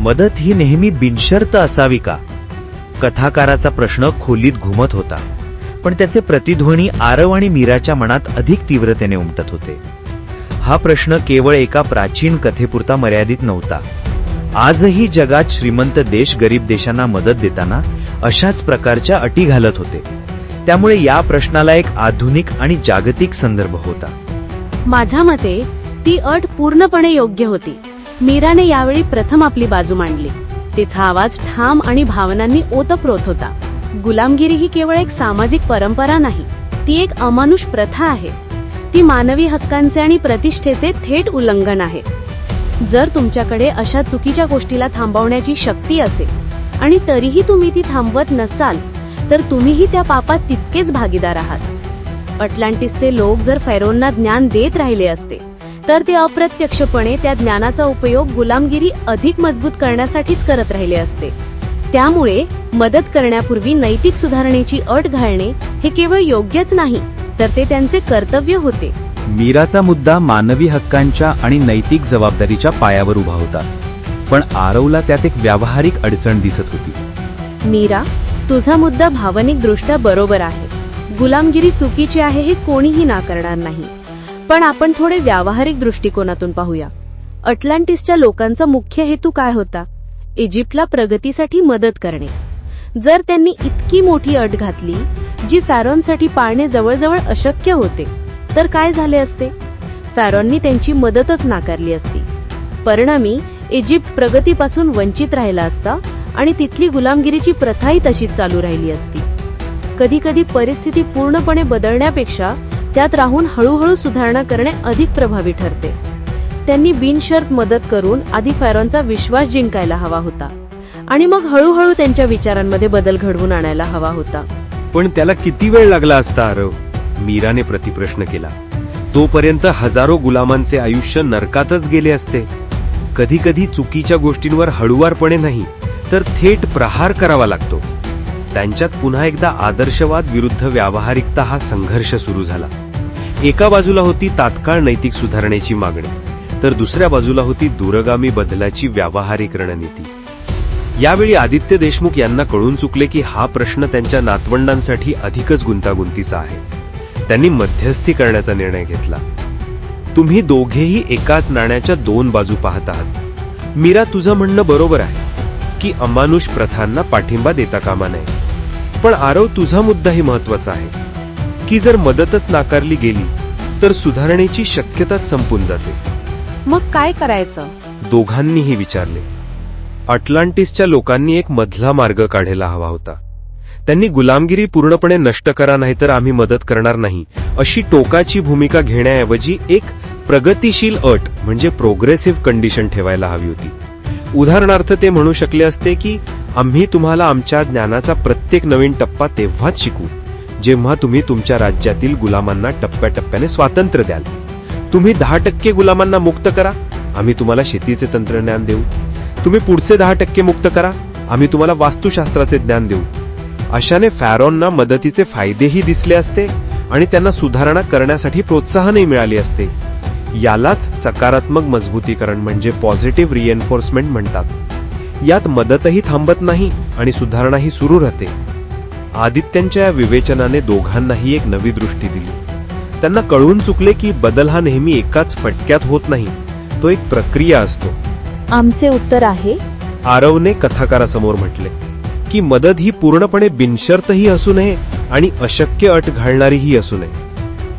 मदत ही नेहमी बिनशर्त असावी का? कथाकाराचा प्रश्न खोलीत घुमत होता पण त्याचे प्रतिध्वनी आरव आणि मीराच्या मनात अधिक तीव्रतेने उमटत होते. हा प्रश्न केवळ एका प्राचीन कथेपुरता मर्यादित नव्हता. आजही जगात श्रीमंत देश गरीब देशांना मदत देताना अशाच प्रकारच्या अटी घालत होते. त्यामुळे या प्रश्नाला एक आधुनिक आणि जागतिक संदर्भ होता. माझ्या मते ती अट पूर्णपणे योग्य होती. मीराने यावेळी प्रथम आपली बाजू मांडली. तिचा आवाज ठाम आणि भावनांनी ओतप्रोत होता. गुलामगिरी ही केवळ एक सामाजिक परंपरा नाही ती एक अमानुष प्रथा आहे. ती मानवी हक्कांचे आणि प्रतिष्ठेचे थेट उल्लंघन आहे. जर तुमच्याकडे अशा चुकीच्या गोष्टीला थांबवण्याची शक्ती असेल आणि तरीही तुम्ही ती थांबवत नसाल तर तुम्हीही त्या पापात तितकेच भागीदार आहात. अटलांटिसचे लोक जर फॅरोनना ज्ञान देत राहिले असते तर ते अप्रत्यक्षपणे त्या ज्ञानाचा उपयोग गुलामगिरी अधिक मजबूत करण्यासाठीच करत राहिले असते. त्यामुळे मदत करण्यापूर्वी नैतिक सुधारणेची अट घालणे हे केवळ योग्यच नाही तर ते त्यांचे कर्तव्य होते. मीराचा मुद्दा मानवी हक्कांच्या आणि नैतिक जबाबदारीच्या पायावर उभा होता पण आरवला त्यात एक व्यावहारिक अडचण दिसत होती. मीरा तुझा मुद्दा भावनिकदृष्ट्या बरोबर आहे. गुलामगिरी चुकीची आहे हे कोणीही नाकारणार नाही. पण आपण थोडे व्यावहारिक दृष्टिकोनातून पाहूया. अटलांटिसच्या लोकांचा मुख्य हेतू काय होता? इजिप्तला प्रगतीसाठी मदत करणे. जर त्यांनी इतकी मोठी अट घातली जी फॅरॉनसाठी पाळणे जवळजवळ अशक्य होते तर काय झाले असते? फॅरॉननी त्यांची मदतच नाकारली असती. परिणामी इजिप्त प्रगतीपासून वंचित राहिला असता आणि तिथली गुलामगिरीची प्रथाही तशीच चालू राहिली असती. कधी कधी परिस्थिती पूर्णपणे बदलण्यापेक्षा त्यात राहून हळूहळू सुधारणा करणे अधिक प्रभावी ठरते. त्यांनी बिनशर्त मदत करून आधी फॅरॉनचा विश्वास जिंकायला हवा होता. आणि मग हळूहळू त्यांच्या विचारांमध्ये बदल घडवून आणायला हवा होता. पण त्याला किती वेळ लागला असता आरव मीराने प्रतिप्रश्न केला. तोपर्यंत हजारो गुलामांचे आयुष्य नरकातच गेले असते. कधी कधी चुकीच्या गोष्टींवर हळुवारपणे नाही तर थेट प्रहार करावा लागतो. त्यांच्यात पुन्हा एकदा आदर्शवाद विरुद्ध व्यावहारिकता हा संघर्ष सुरू झाला. एका बाजूला होती तात्काळ नैतिक सुधारणेची मागणी तर दुसऱ्या बाजूला होती दूरगामी बदलाची व्यावहारिक रणनीती यावेळी आदित्य देशमुख यांना कळून चुकले की हा प्रश्न त्यांच्या नातवंडांसाठी अधिकच गुंतागुंतीचा आहे. त्यांनी मध्यस्थी करण्याचा निर्णय घेतला. तुम्ही दोघेही एकाच नाण्याच्या दोन बाजू पाहत आहात. मीरा तुझं म्हणणं बरोबर आहे की अमानुष प्रथांना पाठिंबा देता कामा नये. पण आरव तुझा मुद्दाही महत्त्वाचा आहे. की जर मदतच नाकारली गेली तर सुधारणेची शक्यताच संपून जाते. मग काय करायचं? दोघांनीही विचारले. अटलांटिसच्या लोकांनी एक मधला मार्ग काढायला हवा होता. त्यांनी गुलामगिरी पूर्णपणे नष्ट करा नाही तर आम्ही मदत करणार नाही अशी टोकाची भूमिका घेण्याऐवजी एक प्रगतिशील अट म्हणजे प्रोग्रेसिव्ह कंडिशन ठेवायला हवी होती. उदाहरणार्थ ते म्हणू शकले असते की आम्ही तुम्हाला आमच्या ज्ञानाचा प्रत्येक नवीन टप्पा तेव्हाच शिकू. जेव्हा तुम्ही तुमच्या राज्यातील गुलामांना टप्प्याटप्प्याने स्वातंत्र्य द्याल तुम्ही दहा टक्के गुलामांना मुक्त करा आम्ही तुम्हाला शेतीचे तंत्रज्ञान देऊ. तुम्ही पुढचे दहा टक्के मुक्त करा आम्ही तुम्हाला वास्तुशास्त्राचे ज्ञान देऊ. अशाने फॅरॉनना मदतीचे फायदेही दिसले असते आणि त्यांना सुधारणा करण्यासाठी प्रोत्साहनही मिळाले असते. यालाच सकारात्मक मजबूतीकरण म्हणजे पॉझिटिव्ह रिएन्फोर्समेंट म्हणतात. यात मदतही थांबत नाही आणि सुधारणाही सुरू राहते. आदित्यांच्या या विवेचनाने दोघांनाही एक नवी दृष्टी दिली. त्यांना कळून चुकले की बदल हा नेहमी एकाच फटक्यात होत नाही तो एक प्रक्रिया असतो. आमचे उत्तर आहे? आरवने कथाकारासमोर म्हटले की मदत ही पूर्णपणे बिनशर्तही असू नये आणि अशक्य अट घालणारीही असू नये.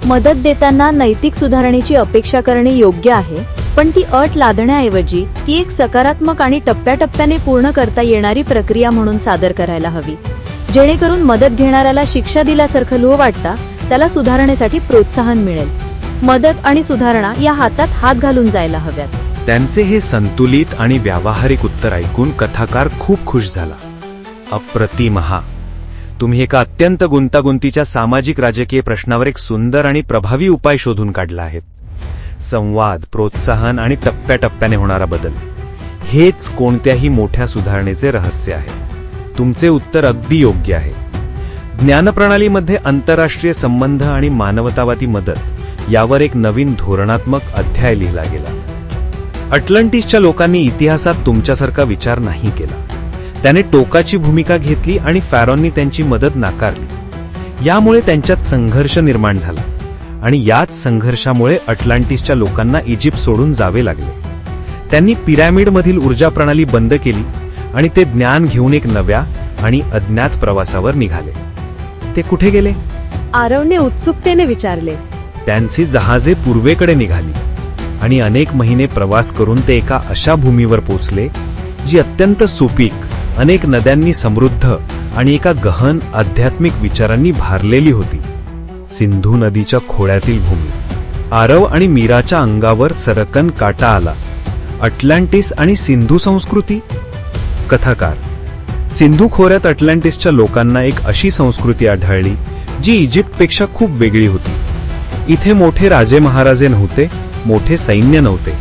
मदत देताना नैतिक सुधारणेची अपेक्षा करणे योग्य आहे पण ती अट लादण्याऐवजी ती एक सकारात्मक आणि टप्प्याटप्प्याने पूर्ण करता येणारी प्रक्रिया म्हणून सादर करायला हवी. जेणेकरून मदत घेणाऱ्याला शिक्षा दिल्यासारखं लोह वाटता त्याला सुधारणेसाठी प्रोत्साहन मिळेल. मदत आणि सुधारणा या हातात हात घालून जायला हव्यात. त्यांचे हे संतुलित आणि व्यावहारिक उत्तर ऐकून कथाकार खूप खुश झाला. अप्रतिमहा तुम्ही एका अत्यंत गुंतागुंतीच्या सामाजिक राजकीय प्रश्नावर एक सुंदर आणि प्रभावी उपाय शोधून काढला आहे. संवाद प्रोत्साहन आणि टप्प्याटप्प्याने होणारा बदल. हेच कोणत्याही मोठ्या सुधारणेचे रहस्य आहे. तुमचे उत्तर अगदी योग्य आहे. ज्ञानप्रणालीमध्ये आंतरराष्ट्रीय संबंध आणि मानवतावादी मदत यावर एक नवीन धोरणात्मक अध्याय लिहिला गेला. अटलांटिसच्या लोकांनी इतिहासात तुमच्यासारखा विचार नाही केला. त्याने टोकाची भूमिका घेतली आणि फॅरॉननी त्यांची मदत नाकारली. यामुळे त्यांच्यात संघर्ष निर्माण झाला आणि याच संघर्षामुळे अटलांटिसच्या लोकांना इजिप्त सोडून जावे लागले. त्यांनी पिरॅमिडमधील ऊर्जा प्रणाली बंद केली आणि ते ज्ञान घेऊन एक नव्या आणि अज्ञात प्रवासावर निघाले. ते कुठे गेले? आरवने उत्सुकतेने विचारले. त्यांची जहाजे पूर्वेकडे निघाली आणि अनेक महिने प्रवास करून ते एका अशा भूमीवर पोचले जी अत्यंत सुपीक अनेक नद्यांनी समृद्ध आणि एका गहन आध्यात्मिक विचारांनी भारलेली होती. सिंधू नदीच्या खोळ्यातील भूमी. आरव आणि मीराच्या अंगावर सरकन काटा आला. अटलांटिस आणि सिंधू संस्कृती? कथाकार. सिंधू खोऱ्यात अटलांटिसच्या लोकांना एक अशी संस्कृती आढळली जी इजिप्तपेक्षा खूप वेगळी होती. इथे मोठे राजे महाराजे नव्हते मोठे सैन्य नव्हते.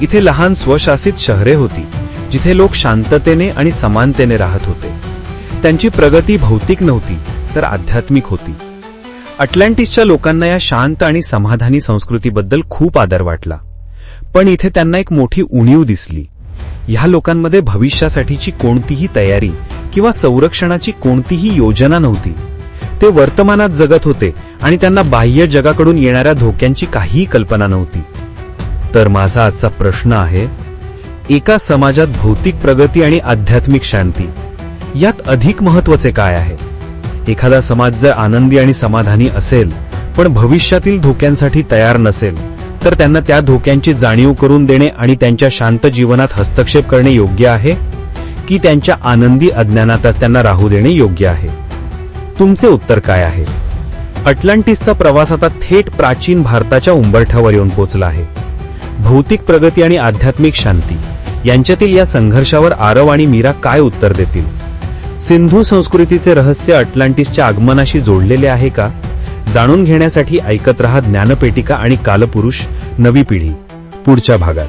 इथे लहान स्वशासित शहरे होती जिथे लोक शांततेने आणि समानतेने राहत होते. त्यांची प्रगती भौतिक नव्हती तर आध्यात्मिक होती. अटलांटिसच्या लोकांना या शांत आणि समाधानी संस्कृतीबद्दल खूप आदर वाटला. पण इथे त्यांना एक मोठी उणीव दिसली. ह्या लोकांमध्ये भविष्यासाठीची कोणतीही तयारी किंवा संरक्षणाची कोणतीही योजना नव्हती. ते वर्तमानात जगत होते आणि त्यांना बाह्य जगाकडून येणाऱ्या धोक्यांची काहीही कल्पना नव्हती. तर माझा आजचा प्रश्न आहे एका समाजात भौतिक प्रगती आणि आध्यात्मिक शांती यात अधिक महत्त्वाचे काय आहे? एखादा समाज जर आनंदी आणि समाधानी असेल पण भविष्यातील धोक्यांसाठी तयार नसेल तर त्यांना त्या धोक्यांची जाणीव करून देणे आणि त्यांच्या शांत जीवनात हस्तक्षेप करणे योग्य आहे? की त्यांच्या आनंदी अज्ञानातच त्यांना राहू देणे योग्य आहे? तुमचे उत्तर काय आहे? अटलांटिसचा प्रवास आता थेट प्राचीन भारताच्या उंबरठ्यावर येऊन पोचला आहे. भौतिक प्रगती आणि आध्यात्मिक शांती यांच्यातील या संघर्षावर आरव आणि मीरा काय उत्तर देतील? सिंधू संस्कृतीचे रहस्य अटलांटिसच्या आगमनाशी जोडलेले आहे का? जाणून घेण्यासाठी ऐकत रहा ज्ञानपेटिका आणि कालपुरुष नवी पिढी. पुढच्या भागात.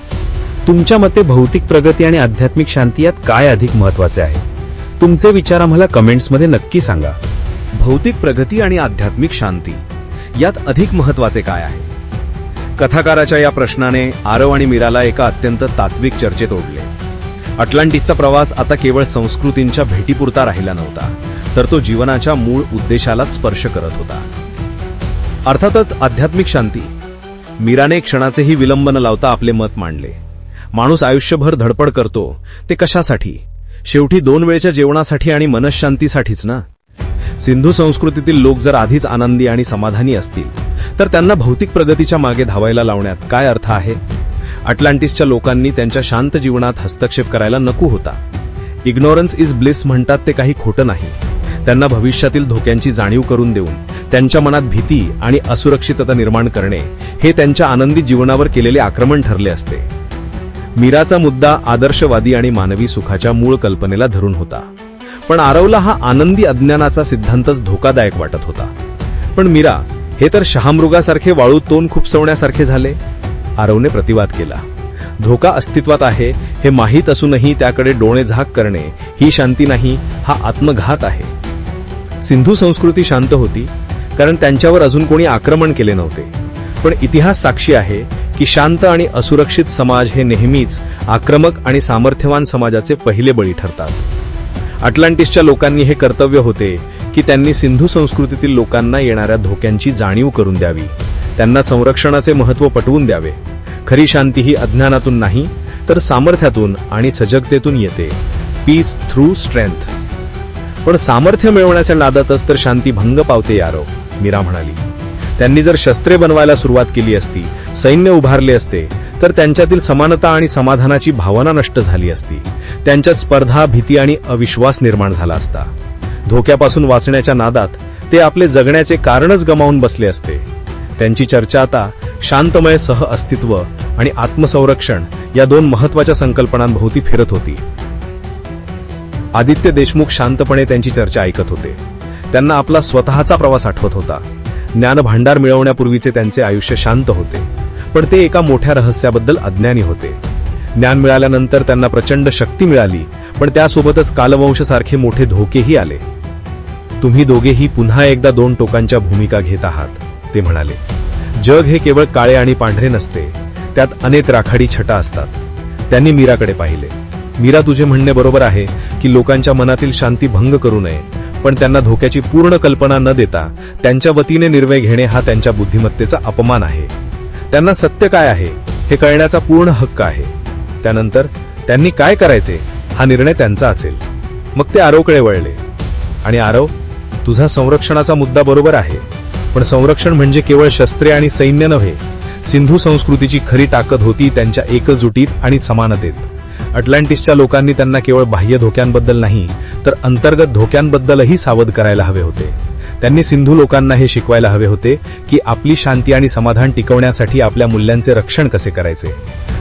तुमच्या मते भौतिक प्रगती आणि आध्यात्मिक शांती यात काय अधिक महत्त्वाचे आहे? तुमचे विचार आम्हाला कमेंट्समध्ये नक्की सांगा. भौतिक प्रगती आणि आध्यात्मिक शांती यात अधिक महत्त्वाचे काय आहे? कथाकाराच्या या प्रश्नाने आरव आणि मीराला एका अत्यंत तात्विक चर्चेत ओढले. अटलांटिसचा प्रवास आता केवळ संस्कृतींच्या भेटीपुरता राहिला नव्हता तर तो जीवनाच्या मूळ उद्देशालाच स्पर्श करत होता. अर्थातच आध्यात्मिक शांती. मीराने क्षणाचेही विलंब न लावता आपले मत मांडले. माणूस आयुष्यभर धडपड करतो ते कशासाठी? शेवटी दोन वेळच्या जेवणासाठी आणि मनशांतीसाठीच ना? सिंधू संस्कृतीतील लोक जर आधीच आनंदी आणि समाधानी असतील तर त्यांना भौतिक प्रगतीच्या मागे धावायला लावण्यात काय अर्थ आहे? अटलांटिसच्या लोकांनी त्यांच्या शांत जीवनात हस्तक्षेप करायला नको होता. इग्नोरन्स इज ब्लिस म्हणतात ते काही खोटं नाही. त्यांना भविष्यातील धोक्यांची जाणीव करून देऊन त्यांच्या मनात भीती आणि असुरक्षितता निर्माण करणे हे त्यांच्या आनंदी जीवनावर केलेले आक्रमण ठरले असते. मीराचा मुद्दा आदर्शवादी आणि मानवी सुखाच्या मूळ कल्पनेला धरून होता. पण आरवला हा आनंदी अज्ञानाचा सिद्धांतच धोकादायक वाटत होता. पण मीरा हे तर शहामृगासारखे वाळू तोंड खुपसवण्यासारखे झाले. आरवने प्रतिवाद केला. धोका अस्तित्वात आहे हे माहीत असूनही त्याकडे डोळे झाक करणे ही शांती नाही हा आत्मघात आहे. सिंधू संस्कृती शांत होती कारण त्यांच्यावर अजून कोणी आक्रमण केले नव्हते. पण इतिहास साक्षी आहे की शांत आणि असुरक्षित समाज हे नेहमीच आक्रमक आणि सामर्थ्यवान समाजाचे पहिले बळी ठरतात. अटलांटिसच्या लोकांनी हे कर्तव्य होते की त्यांनी सिंधू संस्कृतीतील लोकांना येणाऱ्या धोक्यांची जाणीव करून द्यावी. त्यांना संरक्षणाचे महत्त्व पटवून द्यावे. खरी शांती ही अज्ञानातून नाही तर सामर्थ्यातून आणि सजगतेतून येते. पीस थ्रू स्ट्रेंथ पण सामर्थ्य मिळवण्याच्या नादातच तर शांती भंग पावते यारो. मीरा म्हणाली त्यांनी जर शस्त्रे बनवायला सुरुवात केली असती सैन्य उभारले असते तर त्यांच्यातील समानता आणि समाधानाची भावना नष्ट झाली असती. त्यांच्यात स्पर्धा भीती आणि अविश्वास निर्माण झाला असता. धोक्यापासून वाचण्याच्या नादात ते आपले जगण्याचे कारणच गमावून बसले असते. त्यांची चर्चा आता शांतमय सह अस्तित्व आणि आत्मसंरक्षण या दोन महत्त्वाच्या संकल्पनांभोवती फिरत होती. आदित्य देशमुख शांतपणे त्यांची चर्चा ऐकत होते. त्यांना आपला स्वतःचा प्रवास आठवत होता. ज्ञानभांडार मिळवण्यापूर्वीचे त्यांचे आयुष्य शांत होते. पण ते एका मोठ्या रहस्याबद्दल अज्ञानी होते. ज्ञान मिळाल्यानंतर त्यांना प्रचंड शक्ती मिळाली पण त्यासोबतच कालवंशसारखे मोठे धोकेही आले. तुम्ही दोघेही पुन्हा एकदा दोन टोकांच्या भूमिका घेत आहात ते म्हणाले. जग हे केवळ काळे आणि पांढरे नसते त्यात अनेक राखाडी छटा असतात. त्यांनी मीराकडे पाहिले. मीरा तुझे म्हणणे बरोबर आहे की लोकांच्या मनातील शांती भंग करू नये पण त्यांना धोक्याची पूर्ण कल्पना न देता त्यांच्या वतीने निर्णय घेणे हा त्यांच्या बुद्धिमत्तेचा अपमान आहे. त्यांना सत्य काय आहे हे कळण्याचा पूर्ण हक्क आहे. त्यानंतर त्यांनी काय करायचे हा निर्णय त्यांचा असेल. मग ते आरवकडे वळले. आणि आरव तुझा संरक्षणाचा मुद्दा बरोबर आहे पण संरक्षण म्हणजे केवळ शस्त्रे आणि सैन्य नव्हे सिंधू संस्कृतीची खरी ताकद होती त्यांच्या एकजुटीत आणि समानतेत. अटलांटिसच्या लोकांनी त्यांना केवळ बाह्य धोक्यांबद्दल नाही तर अंतर्गत धोक्यांबद्दलही सावध करायला हवे होते. त्यांनी सिंधू लोकांना हे शिकवायला हवे होते की आपली शांती आणि समाधान टिकवण्यासाठी आपल्या मूल्यांचे रक्षण कसे करायचे.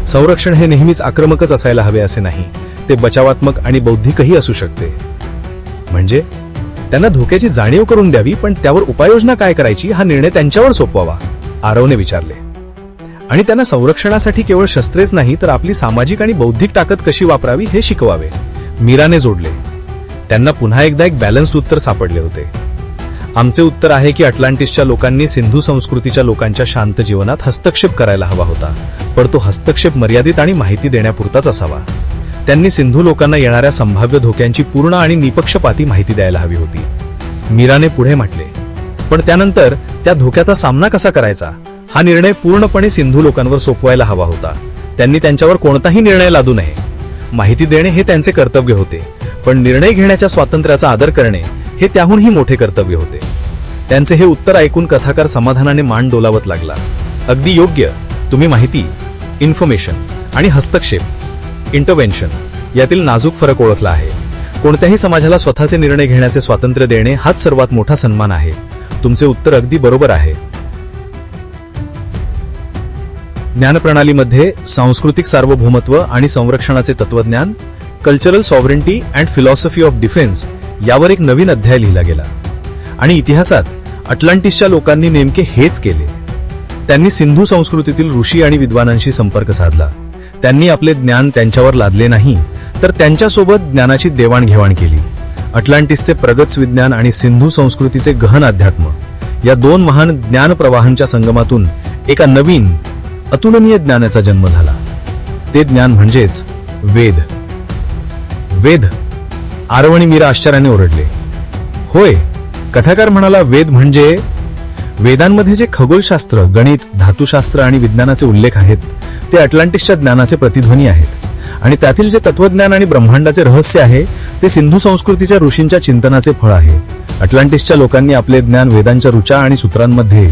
संरक्षण हे नेहमीच आक्रमकच असायला हवे असे नाही ते बचावात्मक आणि बौद्धिकही असू शकते. म्हणजे? त्यांना धोक्याची जाणीव करून द्यावी पण त्यावर उपाययोजना काय करायची हा निर्णय त्यांच्यावर सोपवावा आरवने विचारले. आणि त्यांना संरक्षणासाठी केवळ शस्त्रेच नाही तर आपली सामाजिक आणि बौद्धिक ताकद कशी वापरावी हे शिकवावे. मीराने जोडले. त्यांना पुन्हा एकदा एक बॅलन्स्ड उत्तर सापडले होते. आमचे उत्तर आहे की अटलांटिसच्या लोकांनी सिंधू संस्कृतीच्या लोकांच्या शांत जीवनात हस्तक्षेप करायला हवा होता पण तो हस्तक्षेप मर्यादित आणि माहिती देण्यापुरताच असावा. त्यांनी सिंधू लोकांना येणाऱ्या संभाव्य धोक्यांची पूर्ण आणि निपक्षपाती माहिती द्यायला हवी होती. मीराने पुढे म्हटले पण त्यानंतर त्या धोक्याचा सामना कसा करायचा? हा निर्णय पूर्णपणे सिंधू लोकांवर सोपवायला हवा होता. त्यांनी त्यांच्यावर कोणताही निर्णय लादू नये. माहिती देणे हे त्यांचे कर्तव्य होते पण निर्णय घेण्याच्या स्वातंत्र्याचा आदर करणे हे त्याहूनही मोठे कर्तव्य होते. त्यांचे हे उत्तर ऐकून कथाकार समाधानाने मान डोलावत लागला. अगदी योग्य. तुम्ही माहिती इन्फॉर्मेशन आणि हस्तक्षेप इंटरव्हेन्शन यातील नाजूक फरक ओळखला आहे. कोणत्याही समाजाला स्वतःचे निर्णय घेण्याचे स्वातंत्र्य देणे हाच सर्वात मोठा सन्मान आहे. तुमचे उत्तर अगदी बरोबर आहे. ज्ञानप्रणालीमध्ये सांस्कृतिक सार्वभौमत्व आणि संरक्षणाचे तत्वज्ञान cultural sovereignty and philosophy of defence यावर एक नवीन अध्याय लिहिला गेला. आणि इतिहासात अटलांटिसच्या लोकांनी नेमके हेच केले. त्यांनी सिंधू संस्कृतीतील ऋषी आणि विद्वानांशी संपर्क साधला. त्यांनी आपले ज्ञान त्यांच्यावर लादले नाही तर त्यांच्यासोबत ज्ञानाची देवाणघेवाण केली. अटलांटिसचे प्रगत विज्ञान आणि सिंधू संस्कृतीचे गहन अध्यात्म या दोन महान ज्ञान प्रवाहांच्या संगमातून एका नवीन अतुलनीय ज्ञानाचा जन्म झाला. ते ज्ञान म्हणजेच वेद. वेद आरव आणि मीरा आश्चर्याने ओरडले. होय कथाकार म्हणाला वेद म्हणजे वेदांमध्ये जे खगोलशास्त्र गणित धातुशास्त्र आणि विज्ञानाचे उल्लेख आहेत ते अटलांटिसच्या ज्ञानाचे प्रतिध्वनी आहेत. आणि त्यातील जे तत्वज्ञान आणि ब्रह्मांडाचे रहस्य आहे ते सिंधू संस्कृतीच्या ऋषींच्या चिंतनाचे फळ आहे. अटलांटिसच्या लोकांनी आपले ज्ञान वेदांच्या रुचा आणि सूत्रांमध्ये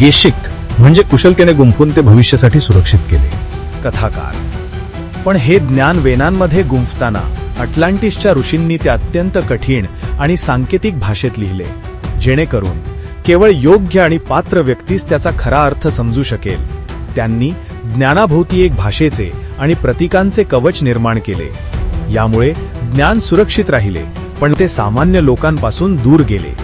गेशिक म्हणजे कुशलतेने गुंफून ते भविष्यासाठी सुरक्षित केले. कथाकार. पण हे ज्ञान वेनांमध्ये गुंफताना अटलांटिसच्या ऋषींनी ते अत्यंत कठीण आणि सांकेतिक भाषेत लिहिले जेणेकरून केवळ योग्य आणि पात्र व्यक्तीस त्याचा खरा अर्थ समजू शकेल. त्यांनी ज्ञानाभोवती एक भाषेचे आणि प्रतीकांचे कवच निर्माण केले. यामुळे ज्ञान सुरक्षित राहिले पण ते सामान्य लोकांपासून दूर गेले.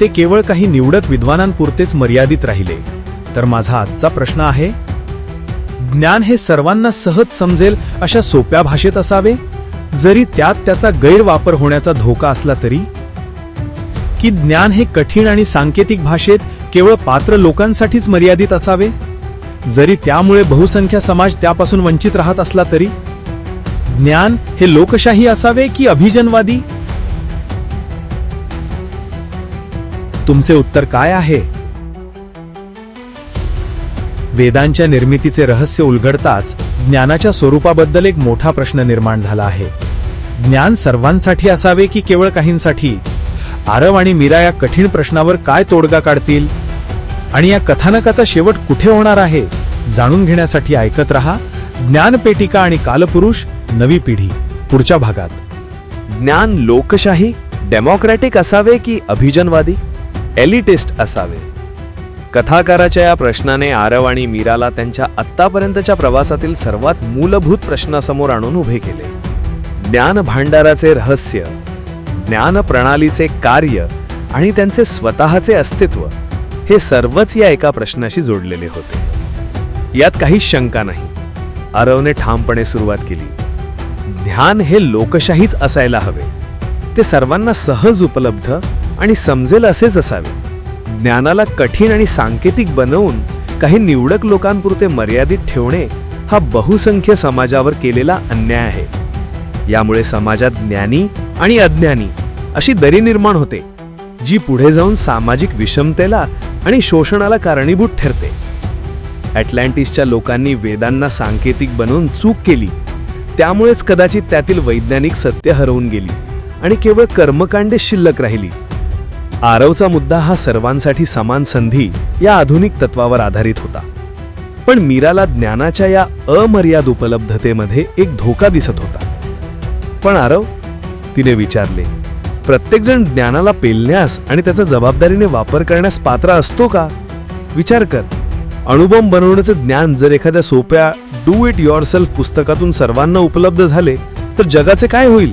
ते केवळ काही निवडक विद्वानांपुरतेच मर्यादित राहिले. तर माझा आजचा प्रश्न आहे ज्ञान हे सर्वांना सहज समजेल अशा सोप्या भाषेत असावे? जरी त्यात त्याचा गैरवापर होण्याचा धोका असला तरी? की ज्ञान हे कठीण आणि सांकेतिक भाषेत केवळ पात्र लोकांसाठीच मर्यादित असावे? जरी त्यामुळे बहुसंख्य समाज त्यापासून वंचित राहत असला तरी? ज्ञान हे लोकशाही असावे की अभिजनवादी? तुमचे उत्तर काय आहे? वेदांच्या निर्मितीचे रहस्य उलगडताच ज्ञानाच्या स्वरूपाबद्दल एक मोठा प्रश्न निर्माण झाला आहे. ज्ञान सर्वांसाठी असावे की केवळ काहींसाठी? आरव आणि मीरा या कठीण प्रश्नावर काय तोडगा काढतील? आणि या कथानकाचा शेवट कुठे होणार आहे? जाणून घेण्यासाठी ऐकत रहा ज्ञानपेटिका आणि कालपुरुष नवी पिढी. पुढच्या भागात. ज्ञान लोकशाही डेमोक्रॅटिक असावे की अभिजनवादी? एलिटिस्ट असावे. कथाकाराच्या या प्रश्नाने आरव आणि मीराला त्यांच्या आत्तापर्यंतच्या प्रवासातील सर्वात मूलभूत प्रश्नासमोर आणून उभे केले. ज्ञान भांडाराचे रहस्य ज्ञान प्रणालीचे कार्य आणि त्यांचे स्वतःचे अस्तित्व हे सर्वच या एका प्रश्नाशी जोडलेले होते. यात काहीच शंका नाही. आरवने ठामपणे सुरुवात केली. ध्यान हे लोकशाहीच असायला हवे. ते सर्वांना सहज उपलब्ध आणि समजेल असेच असावे. ज्ञानाला कठीण आणि सांकेतिक बनवून काही निवडक लोकांपुरते मर्यादित ठेवणे हा बहुसंख्य समाजावर केलेला अन्याय आहे. यामुळे समाजात ज्ञानी आणि अज्ञानी अशी दरी निर्माण होते जी पुढे जाऊन सामाजिक विषमतेला आणि शोषणाला कारणीभूत ठरते. ॲटलांटिसच्या लोकांनी वेदांना सांकेतिक बनवून चूक केली त्यामुळेच कदाचित त्यातील वैज्ञानिक सत्य हरवून गेली आणि केवळ कर्मकांडे शिल्लक राहिली. आरवचा मुद्दा हा सर्वांसाठी समान संधी या आधुनिक तत्वावर आधारित होता. पण मीराला ज्ञानाच्या या अमर्याद उपलब्धतेमध्ये एक धोका दिसत होता. पण आरव तिने विचारले प्रत्येकजण ज्ञानाला पेलण्यास आणि त्याचा जबाबदारीने वापर करण्यास पात्र असतो का? विचार कर. अणुबॉम्ब बनवण्याचं ज्ञान जर एखाद्या सोप्या डू इट युअर सेल्फ पुस्तकातून सर्वांना उपलब्ध झाले तर जगाचे काय होईल?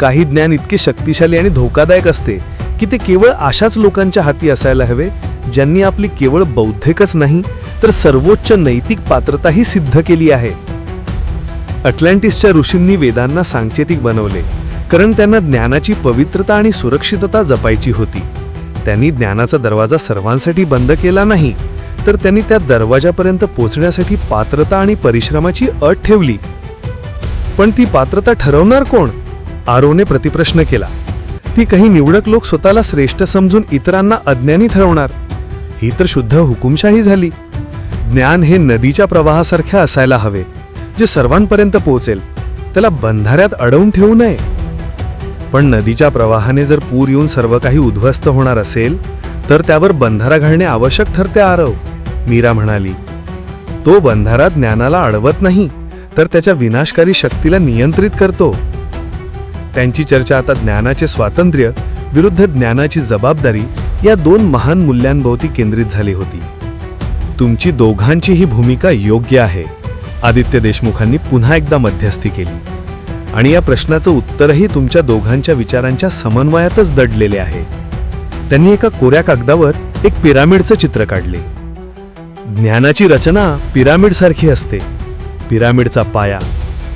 काही ज्ञान इतके शक्तिशाली आणि धोकादायक असते की ते केवळ अशाच लोकांच्या हाती असायला हवे ज्यांनी आपली केवळ बौद्धिकच नाही तर सर्वोच्च नैतिक पात्रताही सिद्ध केली आहे. अटलांटिसच्या ऋषींनी वेदांना सांकेतिक बनवले कारण त्यांना ज्ञानाची पवित्रता आणि सुरक्षितता जपायची होती. त्यांनी ज्ञानाचा दरवाजा सर्वांसाठी बंद केला नाही तर त्यांनी त्या दरवाजापर्यंत पोहोचण्यासाठी पात्रता आणि परिश्रमाची अट ठेवली. पण ती पात्रता ठरवणार कोण? आरोने प्रतिप्रश्न केला. ती काही निवडक लोक स्वतःला श्रेष्ठ समजून इतरांना अज्ञानी ठरवणार. ही तर शुद्ध हुकुमशाही झाली. ज्ञान हे नदीच्या प्रवाहासारखे असायला हवे जे सर्वांपर्यंत पोहोचेल. त्याला बंधाऱ्यात अडवून ठेवू नये. पण नदीच्या प्रवाहाने जर पूर येऊन सर्व काही उद्ध्वस्त होणार असेल तर त्यावर बंधारा घालणे आवश्यक ठरते आरव. मीरा म्हणाली तो बंधारा ज्ञानाला अडवत नाही तर त्याच्या विनाशकारी शक्तीला नियंत्रित करतो. त्यांची चर्चा आता ज्ञानाचे स्वातंत्र्य विरुद्ध ज्ञानाची जबाबदारी या दोन महान मूल्यांभोवती केंद्रित झाली होती. तुमची दोघांची ही भूमिका योग्य आहे आदित्य देशमुखांनी पुन्हा एकदा मध्यस्थी केली. आणि या प्रश्नाचं उत्तरही तुमच्या दोघांच्या विचारांच्या समन्वयातच दडलेले आहे. त्यांनी एका कोऱ्या कागदावर एक पिरामिडचं चित्र काढले. ज्ञानाची रचना पिरामिड सारखी असते. पिरामिडचा पाया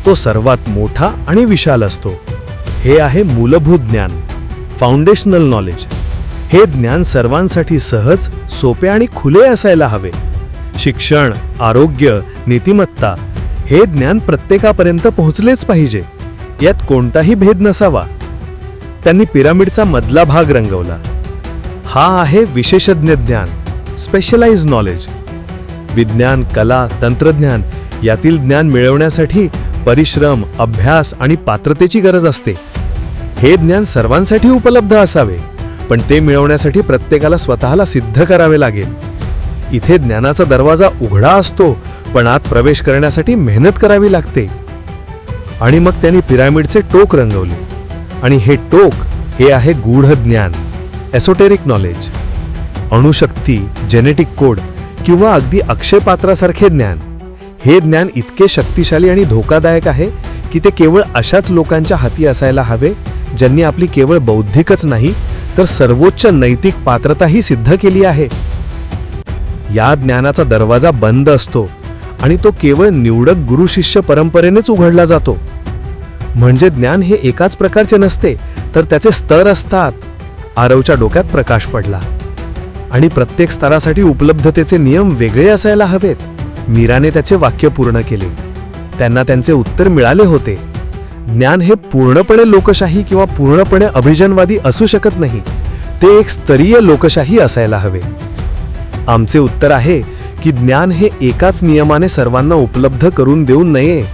तो सर्वात मोठा आणि विशाल असतो. हे आहे मूलभूत ज्ञान फाउंडेशनल नॉलेज हे ज्ञान सर्वांसाठी सहज सोपे आणि खुले असायला हवे. शिक्षण आरोग्य नीतिमत्ता हे ज्ञान प्रत्येकापर्यंत पोहोचलेच पाहिजे. यात कोणताही भेद नसावा. त्यांनी पिरामिडचा मधला भाग रंगवला. हा आहे विशेषज्ञ ज्ञान स्पेशलाइज नॉलेज विज्ञान कला तंत्रज्ञान यातील ज्ञान मिळवण्यासाठी परिश्रम अभ्यास आणि पात्रतेची गरज असते. हे ज्ञान सर्वांसाठी उपलब्ध असावे पण ते मिळवण्यासाठी प्रत्येकाला स्वतःला सिद्ध करावे लागेल. इथे ज्ञानाचा दरवाजा उघडा असतो पण आत प्रवेश करण्यासाठी मेहनत करावी लागते. आणि मग त्यांनी पिरामिडचे टोक रंगवले. आणि हे टोक हे आहे गूढ ज्ञान एसोटेरिक नॉलेज अणुशक्ती जेनेटिक कोड किंवा अगदी अक्षयपात्रासारखे ज्ञान. हे ज्ञान इतके शक्तिशाली आणि धोकादायक आहे की ते केवळ अशाच लोकांच्या हाती असायला हवे ज्यांनी आपली केवळ बौद्धिकच नाही तर सर्वोच्च नैतिक पात्रताही सिद्ध केली आहे. या ज्ञानाचा दरवाजा बंद असतो आणि तो केवळ निवडक गुरु शिष्य परंपरेनेच उघडला जातो. म्हणजे ज्ञान हे एकाच प्रकारचे नसते तर त्याचे स्तर असतात. आरवच्या डोक्यात प्रकाश पडला. आणि प्रत्येक स्तरासाठी उपलब्धतेचे नियम वेगळे असायला हवेत. मीराने त्याचे वाक्य पूर्ण केले. त्यांना त्यांचे उत्तर मिळाले होते. ज्ञान हे पूर्णपणे लोकशाही किंवा पूर्णपणे अभिजनवादी असू शकत नाही. ते एक स्तरीय लोकशाही असायला हवे. आमचे उत्तर आहे की ज्ञान हे एकाच नियमाने सर्वांना उपलब्ध करून देऊ नये.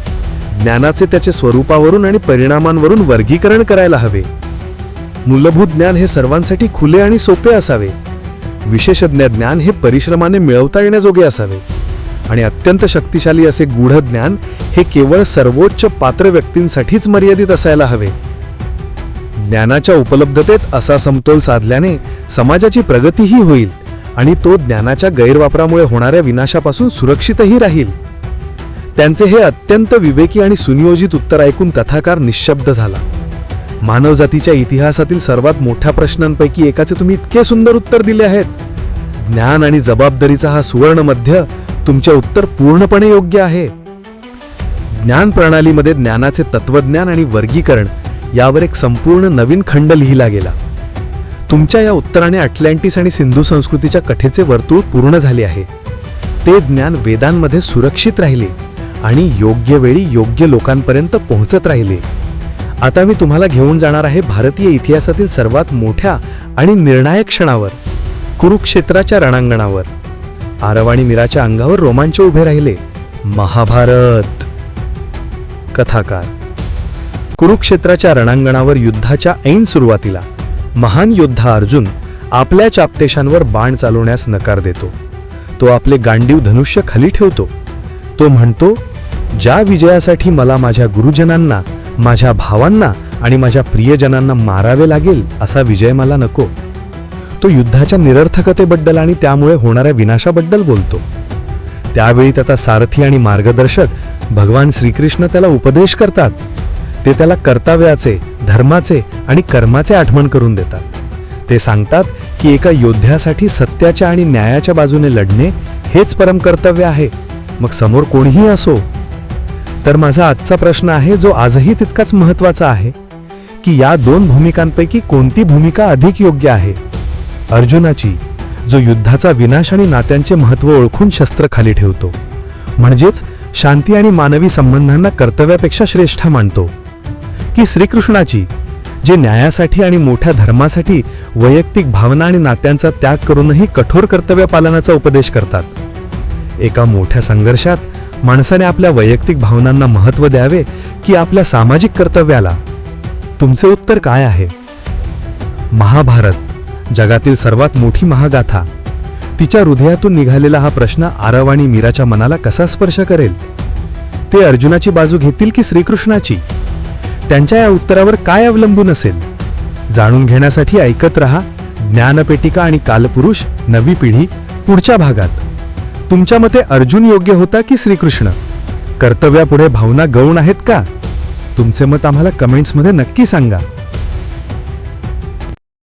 ज्ञानाचे त्याचे स्वरूपावरून आणि परिणामांवरून वर्गीकरण करायला हवे. मूलभूत ज्ञान हे सर्वांसाठी खुले आणि सोपे असावे. विशेषज्ञ ज्ञान हे परिश्रमाने मिळवता येण्याजोगे असावे. आणि अत्यंत शक्तिशाली असे गूढ ज्ञान हे केवळ सर्वोच्च पात्र व्यक्तींसाठीच मर्यादित असायला हवे. ज्ञानाच्या उपलब्धतेत असा समतोल साधल्याने समाजाची प्रगतीही होईल आणि तो ज्ञानाच्या गैरवापरामुळे होणाऱ्या विनाशापासून सुरक्षितही राहील. त्यांचे हे अत्यंत विवेकी आणि सुनियोजित उत्तर ऐकून कथाकार निशब्द झाला. मानवजातीच्या इतिहासातील सर्वात मोठ्या प्रश्नांपैकी एकाचे तुम्ही इतके सुंदर उत्तर दिले आहेत. ज्ञान आणि जबाबदारीचा हा सुवर्ण मध्य तुमचे उत्तर पूर्णपणे योग्य आहे. ज्ञान प्रणालीमध्ये ज्ञानाचे तत्वज्ञान आणि वर्गीकरण यावर एक संपूर्ण नवीन खंड लिहिला गेला. तुमच्या या उत्तराने अटलांटिस आणि सिंधू संस्कृतीच्या कथेचे वर्तुळ पूर्ण झाले आहे. ते ज्ञान वेदांमध्ये सुरक्षित राहिले आणि योग्य वेळी योग्य लोकांपर्यंत पोहोचत राहिले. आता मी तुम्हाला घेऊन जाणार आहे भारतीय इतिहासातील सर्वात मोठ्या आणि निर्णायक क्षणावर कुरुक्षेत्राच्या रणांगणावर. आरव आणि मीराच्या अंगावर रोमांच उभे राहिले. महाभारत. कथाकार. कुरुक्षेत्राच्या रणांगणावर युद्धाच्या ऐन सुरुवातीला महान योद्धा अर्जुन आपल्या चापतेशांवर बाण चालवण्यास नकार देतो. तो आपले गांडीव धनुष्य खाली ठेवतो. तो म्हणतो ज्या विजयासाठी मला माझ्या गुरुजनांना माझ्या भावांना आणि माझ्या प्रियजनांना मारावे लागेल असा विजय मला नको. तो युद्धाच्या निरर्थकतेबद्दल आणि त्यामुळे होणाऱ्या विनाशाबद्दल बोलतो. त्यावेळी त्याचा सारथी आणि मार्गदर्शक भगवान श्रीकृष्ण त्याला उपदेश करतात. ते त्याला कर्तव्याचे धर्माचे आणि कर्माचे आठवण करून देतात. ते सांगतात की एका योद्ध्यासाठी सत्याच्या आणि न्यायाच्या बाजूने लढणे हेच परम कर्तव्य आहे. मग समोर कोणीही असो? तर माझा आजचा प्रश्न आहे जो आजही तितकाच महत्त्वाचा आहे की या दोन भूमिकांपैकी कोणती भूमिका अधिक योग्य आहे? अर्जुनाची जो युद्धाचा विनाश आणि नात्यांचे महत्त्व ओळखून शस्त्र खाली ठेवतो म्हणजेच शांती आणि मानवी संबंधांना कर्तव्यापेक्षा श्रेष्ठ मानतो की श्रीकृष्णाची जे न्यायासाठी आणि मोठ्या धर्मासाठी वैयक्तिक भावना आणि नात्यांचा त्याग करूनही कठोर कर्तव्य पालनाचा उपदेश करतात. एका मोठ्या संघर्षात माणसाने आपल्या वैयक्तिक भावनांना महत्त्व द्यावे की आपल्या सामाजिक कर्तव्याला. तुमचे उत्तर काय आहे? महाभारत. जगातील सर्वात मोठी महागाथा. तिच्या हृदयातून निघालेला हा प्रश्न आरव आणि मीराच्या मनाला कसा स्पर्श करेल? ते अर्जुनाची बाजू घेतील की श्रीकृष्णाची? त्यांच्या या उत्तरावर काय अवलंबून असेल? जाणून घेण्यासाठी ऐकत रहा ज्ञानपेटिका आणि कालपुरुष नवी पिढी पुढच्या भागात. तुमच्या मते अर्जुन योग्य होता की श्रीकृष्ण? कर्तव्यापुढे भावना गौण आहेत का? तुमचे मत आम्हाला कमेंट्समध्ये नक्की सांगा.